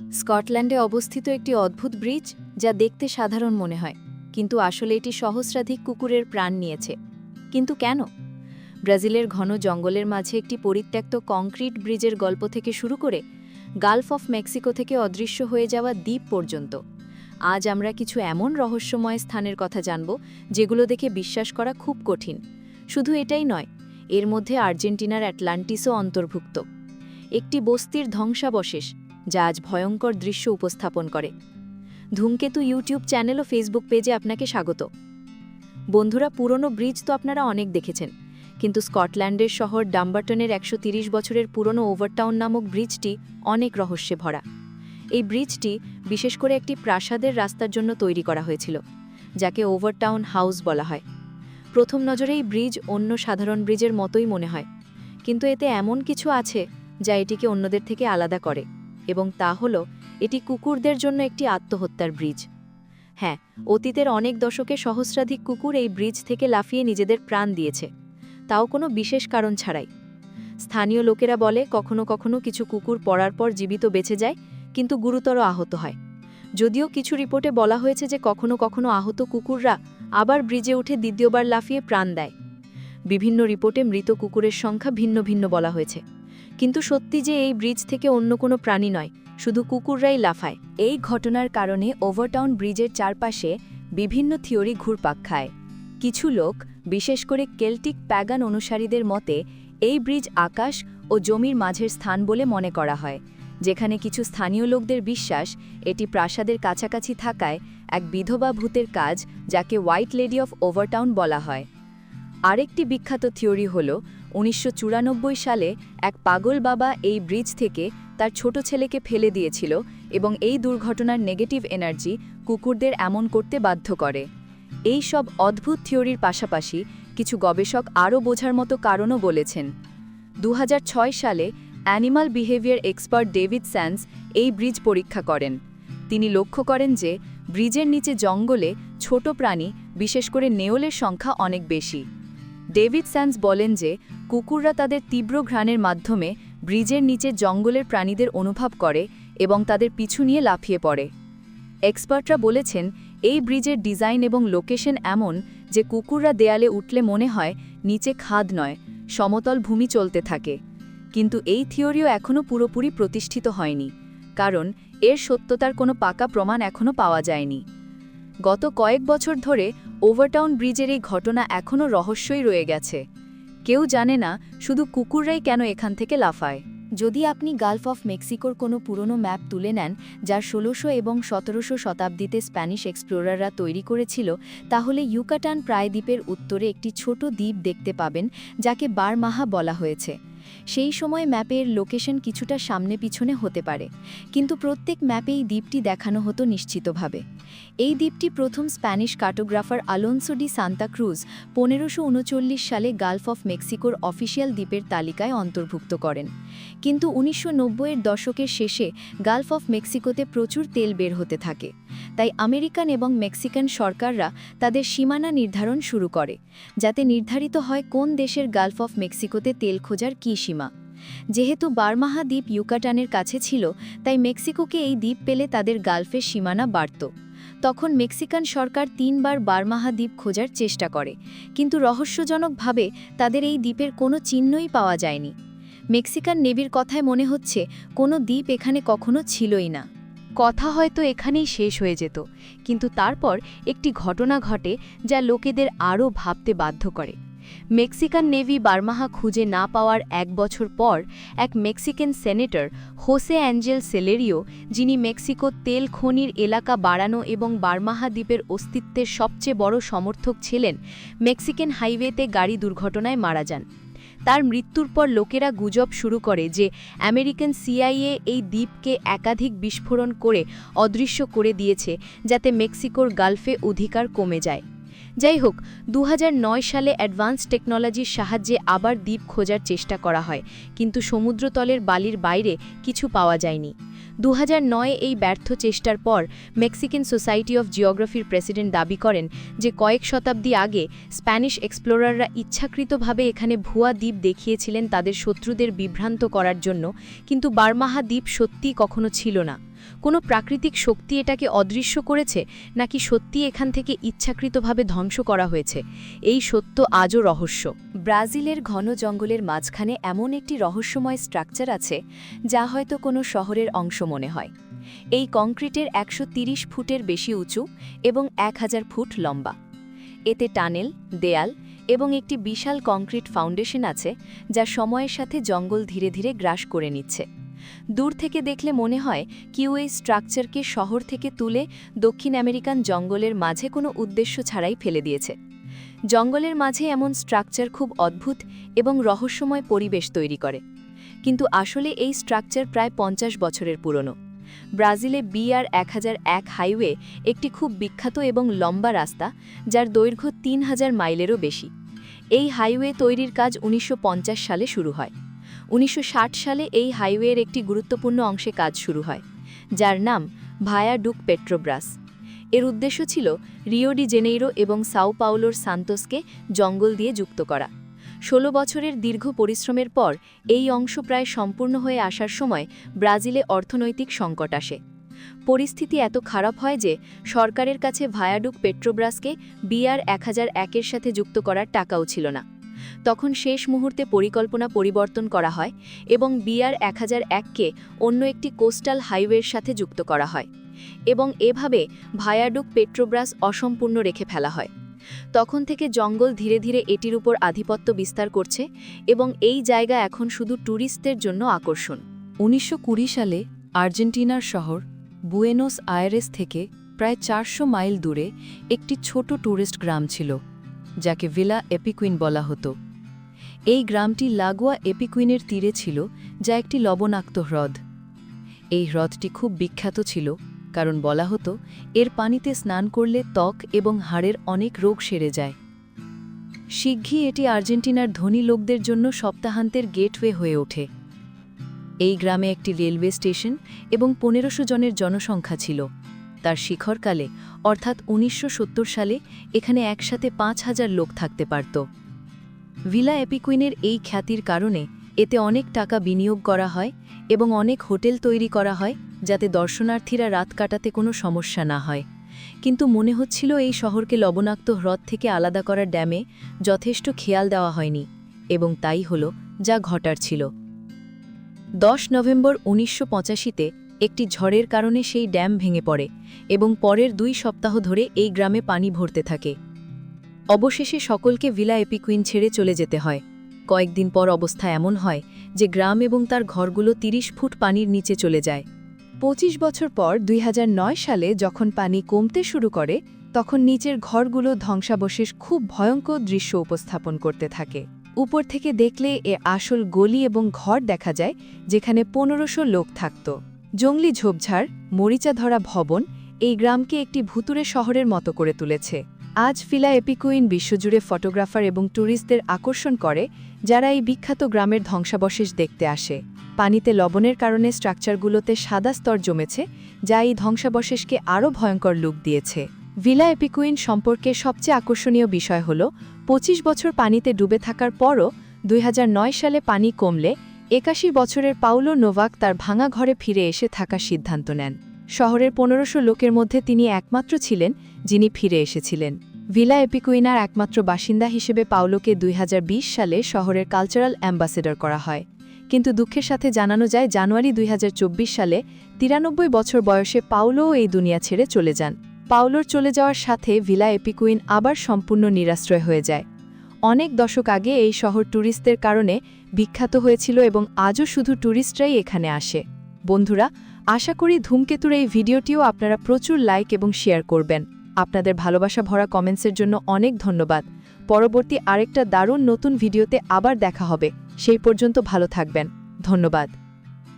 স্কটল্যান্ডে অবস্থিত একটি অদ্ভুত ব্রিজ যা দেখতে সাধারণ মনে হয়, কিন্তু আসলে এটি সহস্রাধিক কুকুরের প্রাণ নিয়েছে। কিন্তু কেন? ব্রাজিলের ঘন জঙ্গলের মাঝে একটি পরিত্যক্ত কংক্রিট ব্রিজের গল্প থেকে শুরু করে গালফ অফ মেক্সিকো থেকে অদৃশ্য হয়ে যাওয়া দ্বীপ পর্যন্ত। আজ আমরা কিছু এমন রহস্যময় স্থানের কথা জানব, যেগুলো দেখে বিশ্বাস করা খুব কঠিন। শুধু এটাই নয়, এর মধ্যে আর্জেন্টিনার অ্যাটলান্টিসও অন্তর্ভুক্ত। একটি বস্তির ধ্বংসাবশেষ যা আজ ভয়ঙ্কর দৃশ্য উপস্থাপন করে। ধূমকেতু ইউটিউব চ্যানেল ও ফেসবুক পেজে আপনাকে স্বাগত। বন্ধুরা, পুরনো ব্রিজ তো আপনারা অনেক দেখেছেন, কিন্তু স্কটল্যান্ডের শহর ডাম্বারটনের একশো বছরের পুরনো ওভারটাউন নামক ব্রিজটি অনেক রহস্যে ভরা। এই ব্রিজটি বিশেষ করে একটি প্রাসাদের রাস্তার জন্য তৈরি করা হয়েছিল, যাকে ওভারটাউন হাউস বলা হয়। প্রথম নজরে এই ব্রিজ অন্য সাধারণ ব্রিজের মতোই মনে হয়, কিন্তু এতে এমন কিছু আছে যা এটিকে অন্যদের থেকে আলাদা করে। এবং তা হল, এটি কুকুরদের জন্য একটি আত্মহত্যার ব্রিজ। হ্যাঁ অতীতের অনেক দশকে সহস্রাধিক কুকুর এই ব্রিজ থেকে লাফিয়ে নিজেদের প্রাণ দিয়েছে। তাও কোনো বিশেষ কারণ ছাড়াই। স্থানীয় লোকেরা বলে, কখনো কখনো কিছু কুকুর পড়ার পর জীবিত বেঁচে যায়, কিন্তু গুরুতর আহত হয়। যদিও কিছু রিপোর্টে বলা হয়েছে যে কখনো কখনো আহত কুকুররা আবার ব্রিজে উঠে দ্বিতীয়বার লাফিয়ে প্রাণ দেয়। বিভিন্ন রিপোর্টে মৃত কুকুরের সংখ্যা ভিন্ন ভিন্ন বলা হয়েছে। কিন্তু সত্যি যে এই ব্রিজ থেকে অন্য কোনো প্রাণী নয়, শুধু কুকুররাই লাফায়। এই ঘটনার কারণে ওভারটাউন ব্রিজের চারপাশে বিভিন্ন থিওরি ঘুরপাক খায়। কিছু লোক, বিশেষ করে কেল্টিক প্যাগান অনুসারীদের মতে, এই ব্রিজ আকাশ ও জমির মাঝের স্থান বলে মনে করা হয়। যেখানে কিছু স্থানীয় লোকদের বিশ্বাস, এটি প্রাসাদের কাছাকাছি থাকায় এক বিধবা ভূতের কাজ, যাকে হোয়াইট লেডি অফ ওভারটাউন বলা হয়। আরেকটি বিখ্যাত থিওরি হল উনিশশো চুরানব্বই সালে এক পাগল বাবা এই ব্রিজ থেকে তার ছোট ছেলেকে ফেলে দিয়েছিল এবং এই দুর্ঘটনার নেগেটিভ এনার্জি কুকুরদের এমন করতে বাধ্য করে। এই সব অদ্ভুত থিওরির পাশাপাশি কিছু গবেষক আরও বোঝার মতো কারণও বলেছেন। দু হাজার ছয় সালে animal behaviour expert David Sans এই ব্রিজ পরীক্ষা করেন। তিনি লক্ষ্য করেন যে ব্রিজের নিচে জঙ্গলে ছোট প্রাণী, বিশেষ করে নেওলের সংখ্যা অনেক বেশি। ডেভিড স্যান্স বলেন যে, কুকুররা তাদের তীব্র ঘ্রাণের মাধ্যমে ব্রিজের নিচে জঙ্গলের প্রাণীদের অনুভব করে এবং তাদের পিছু নিয়ে লাফিয়ে পড়ে। এক্সপার্টরা বলেছেন, এই ব্রিজের ডিজাইন এবং লোকেশন এমন যে, কুকুররা দেয়ালে উঠলে মনে হয় নিচে খাদ নয়, সমতল ভূমি চলতে থাকে। কিন্তু এই থিওরিও এখনও পুরোপুরি প্রতিষ্ঠিত হয়নি, কারণ এর সত্যতার কোনো পাকা প্রমাণ এখনও পাওয়া যায়নি। গত কয়েক বছর ধরে ওভারটাউন ব্রিজের এই ঘটনা এখনও রহস্যই রয়ে গেছে। কেউ জানে না শুধু কুকুররাই কেন এখান থেকে লাফায়। যদি আপনি গালফ অফ মেক্সিকোর কোনো পুরনো ম্যাপ তুলে নেন যা ষোলোশো এবং সতেরোশো শতাব্দীতে স্প্যানিশ এক্সপ্লোরাররা তৈরি করেছিল, তাহলে ইউকাটান প্রায়দ্বীপের উত্তরে একটি ছোট দ্বীপ দেখতে পাবেন, যাকে বারমাহা বলা হয়েছে। সেই সময় ম্যাপের লোকেশন কিছুটা সামনে পিছনে হতে পারে, কিন্তু প্রত্যেক ম্যাপে এই দ্বীপটি দেখানো হতো নিশ্চিতভাবে। এই দ্বীপটি প্রথম Spanish cartographer Alonso de Santa Cruz পনেরোশো সালে গালফ অফ মেক্সিকোর অফিসিয়াল দ্বীপের তালিকায় অন্তর্ভুক্ত করেন। কিন্তু উনিশশো এর দশকের শেষে গালফ অফ মেক্সিকোতে প্রচুর তেল বের হতে থাকে। তাই আমেরিকান এবং মেক্সিকান সরকাররা তাদের সীমানা নির্ধারণ শুরু করে, যাতে নির্ধারিত হয় কোন দেশের গালফ অফ মেক্সিকোতে তেল খোঁজার কী সীমা। যেহেতু বারমাহা দ্বীপ ইউকাটানের কাছে ছিল, তাই মেক্সিকোকে এই দ্বীপ পেলে তাদের গালফের সীমানা বাড়ত। তখন মেক্সিকান সরকার তিনবার বারমাহা দ্বীপ খোঁজার চেষ্টা করে, কিন্তু রহস্যজনকভাবে তাদের এই দ্বীপের কোনো চিহ্নই পাওয়া যায়নি। মেক্সিকান নেভির কথায় মনে হচ্ছে, কোনো দ্বীপ এখানে কখনো ছিলই না। কথা হয়তো এখানেই শেষ হয়ে যেত, কিন্তু তারপর একটি ঘটনা ঘটে যা লোকেদের আরও ভাবতে বাধ্য করে। মেক্সিকান নেভি বার্মাহা খুঁজে না পাওয়ার এক বছর পর এক Mexican senator, Jose Angel Celerio, যিনি মেক্সিকো তেল খনির এলাকা বাড়ানো এবং বার্মাহা দ্বীপের অস্তিত্বের সবচেয়ে বড় সমর্থক ছিলেন, মেক্সিকান হাইওয়েতে গাড়ি দুর্ঘটনায় মারা যান। তার মৃত্যুর পর লোকেরা গুজব শুরু করে যে আমেরিকান সিআইএ এই দ্বীপকে একাধিক বিস্ফোরণ করে অদৃশ্য করে দিয়েছে, যাতে মেক্সিকোর গালফে অধিকার কমে যায়। যাই হোক দু হাজার নয় সালে অ্যাডভান্স টেকনোলজির সাহায্যে আবার দ্বীপ খোঁজার চেষ্টা করা হয়, কিন্তু সমুদ্রতলের বালির বাইরে কিছু পাওয়া যায়নি। দু হাজার নয় এই ব্যর্থ চেষ্টার পর মেক্সিকান সোসাইটি অফ জিওগ্রাফির প্রেসিডেন্ট দাবি করেন যে কয়েক শতাব্দী আগে স্প্যানিশ এক্সপ্লোরাররা ইচ্ছাকৃতভাবে এখানে ভুয়া দ্বীপ দেখিয়েছিলেন তাদের শত্রুদের বিভ্রান্ত করার জন্য, কিন্তু বার্মাহা দ্বীপ সত্যি কখনো ছিল না। কোনো প্রাকৃতিক শক্তি এটাকে অদৃশ্য করেছে নাকি সত্যি এখান থেকে ইচ্ছাকৃতভাবে ধ্বংস করা হয়েছে? এই সত্য আজও রহস্য। ব্রাজিলের ঘন জঙ্গলের মাঝখানে এমন একটি রহস্যময় স্ট্রাকচার আছে যা হয়তো কোনো শহরের অংশ মনে হয়। এই কংক্রিটের একশো ফুটের বেশি উঁচু এবং এক হাজার ফুট লম্বা। এতে টানেল, দেয়াল এবং একটি বিশাল কংক্রিট ফাউন্ডেশন আছে যা সময়ের সাথে জঙ্গল ধীরে ধীরে গ্রাস করে নিচ্ছে। দূর থেকে দেখলে মনে হয় কিউ এই স্ট্রাকচারকে শহর থেকে তুলে দক্ষিণ আমেরিকান জঙ্গলের মাঝে কোনো উদ্দেশ্য ছাড়াই ফেলে দিয়েছে। জঙ্গলের মাঝে এমন স্ট্রাকচার খুব অদ্ভুত এবং রহস্যময় পরিবেশ তৈরি করে। কিন্তু আসলে এই স্ট্রাকচার প্রায় পঞ্চাশ বছরের পুরনো। ব্রাজিলে বিআর এক এক হাইওয়ে একটি খুব বিখ্যাত এবং লম্বা রাস্তা, যার দৈর্ঘ্য তিন হাজার মাইলেরও বেশি। এই হাইওয়ে তৈরির কাজ উনিশশো পঞ্চাশ সালে শুরু হয়। উনিশশো ষাট সালে এই হাইওয়ের একটি গুরুত্বপূর্ণ অংশে কাজ শুরু হয়, যার নাম ভায়া ডুক পেট্রোব্রাস। এর উদ্দেশ্য ছিল রিও ডি জেনেইরো এবং সাও পাওলোর সান্তোসকে জঙ্গল দিয়ে যুক্ত করা। ষোলো বছরের দীর্ঘ পরিশ্রমের পর এই অংশ প্রায় সম্পূর্ণ হয়ে আসার সময় ব্রাজিলে অর্থনৈতিক সংকট আসে। পরিস্থিতি এত খারাপ হয় যে সরকারের কাছে ভায়াডুক পেট্রোব্রাসকে বিআর এক হাজার একের সাথে যুক্ত করার টাকাও ছিল না। তখন শেষ মুহূর্তে পরিকল্পনা পরিবর্তন করা হয় এবং বিআর এক হাজার এককে অন্য একটি কোস্টাল হাইওয়ের সাথে যুক্ত করা হয় এবং এভাবে ভায়াডুক পেট্রোব্রাস অসম্পূর্ণ রেখে ফেলা হয়। তখন থেকে জঙ্গল ধীরে ধীরে এটির উপর আধিপত্য বিস্তার করছে এবং এই জায়গা এখন শুধু ট্যুরিস্টদের জন্য আকর্ষণ। উনিশশো কুড়ি সালে আর্জেন্টিনার শহর বুয়েনোস আয়ারেস থেকে প্রায় চারশো মাইল দূরে একটি ছোট ট্যুরিস্ট গ্রাম ছিল। যাকে ভিলা এপিকুইন বলা হতো। এই গ্রামটি লাগোয়া এপিকুইনের তীরে ছিল, যা একটি লবণাক্ত হ্রদ। এই হ্রদটি খুব বিখ্যাত ছিল, কারণ বলা হতো, এর পানিতে স্নান করলে ত্বক এবং হাড়ের অনেক রোগ সেরে যায়। শিগগি এটি আর্জেন্টিনার ধনী লোকদের জন্য সপ্তাহান্তের গেটওয়ে হয়ে ওঠে। এই গ্রামে একটি রেলওয়ে স্টেশন এবং পনেরোশো জনের জনসংখ্যা ছিল। তার শিখরকালে, অর্থাৎ উনিশশো সত্তর সালে, এখানে একসাথে পাঁচ হাজার লোক থাকতে পারত। ভিলা এপিকুইনের এই খ্যাতির কারণে এতে অনেক টাকা বিনিয়োগ করা হয় এবং অনেক হোটেল তৈরি করা হয় যাতে দর্শনার্থীরা রাত কাটাতে কোনো সমস্যা না হয়। কিন্তু মনে হচ্ছিল এই শহরকে লবণাক্ত হ্রদ থেকে আলাদা করার ড্যামে যথেষ্ট খেয়াল দেওয়া হয়নি এবং তাই হল যা ঘটার ছিল। দশ নভেম্বর উনিশশো পঁচাশিতে একটি ঝড়ের কারণে সেই ড্যাম ভেঙে পড়ে এবং পরের দুই সপ্তাহ ধরে এই গ্রামে পানি ভরতে থাকে। অবশেষে সকলকে ভিলা এপিকুইন ছেড়ে চলে যেতে হয়। কয়েকদিন পর অবস্থা এমন হয় যে গ্রাম এবং তার ঘরগুলো ৩০ ফুট পানির নিচে চলে যায়। পঁচিশ বছর পর দুই হাজার নয় সালে যখন পানি কমতে শুরু করে, তখন নিচের ঘরগুলো ধ্বংসাবশেষ খুব ভয়ঙ্কর দৃশ্য উপস্থাপন করতে থাকে। উপর থেকে দেখলে এ আসল গলি এবং ঘর দেখা যায়, যেখানে পনেরোশো লোক থাকত। জঙ্গলি ঝোপঝাড় মরিচা ধরা ভবন এই গ্রামকে একটি ভুতুরে শহরের মতো করে তুলেছে। আজ ফিলা এপিকুইন বিশ্বজুড়ে ফটোগ্রাফার এবং ট্যুরিস্টদের আকর্ষণ করে, যারা এই বিখ্যাত গ্রামের ধ্বংসাবশেষ দেখতে আসে। পানিতে লবণের কারণে স্ট্রাকচারগুলোতে সাদা স্তর জমেছে, যা এই ধ্বংসাবশেষকে আরও ভয়ঙ্কর লুক দিয়েছে। ভিলা এপিকুইন সম্পর্কে সবচেয়ে আকর্ষণীয় বিষয় হল ২৫ বছর পানিতে ডুবে থাকার পরও দুই হাজার নয় সালে পানি কমলে একাশি বছরের পাউলো নোভাক তার ভাঙা ঘরে ফিরে এসে থাকার সিদ্ধান্ত নেন। শহরের পনেরোশো লোকের মধ্যে তিনি একমাত্র ছিলেন, যিনি ফিরে এসেছিলেন। ভিলা এপিকুইনার একমাত্র বাসিন্দা হিসেবে পাউলোকে দুই হাজার বিশ সালে শহরের কালচারাল অ্যাম্বাসেডর করা হয়। কিন্তু দুঃখের সাথে জানানো যায়, জানুয়ারি দুই হাজার চব্বিশ সালে তিরানব্বই বছর বয়সে পাউলোও এই দুনিয়া ছেড়ে চলে যান। পাউলোর চলে যাওয়ার সাথে ভিলা এপিকুইন আবার সম্পূর্ণ নিরাশ্রয় হয়ে যায়। অনেক দশক আগে এই শহর ট্যুরিস্টদের কারণে বিখ্যাত হয়েছিল এবং আজও শুধু ট্যুরিস্টরাই এখানে আসে। বন্ধুরা, আশা করি ধূমকেতুর এই ভিডিওটিও আপনারা প্রচুর লাইক এবং শেয়ার করবেন। আপনাদের ভালোবাসা ভরা কমেন্টসের জন্য অনেক ধন্যবাদ। পরবর্তী আরেকটা দারুণ নতুন ভিডিওতে আবার দেখা হবে। সেই পর্যন্ত ভালো থাকবেন। ধন্যবাদ।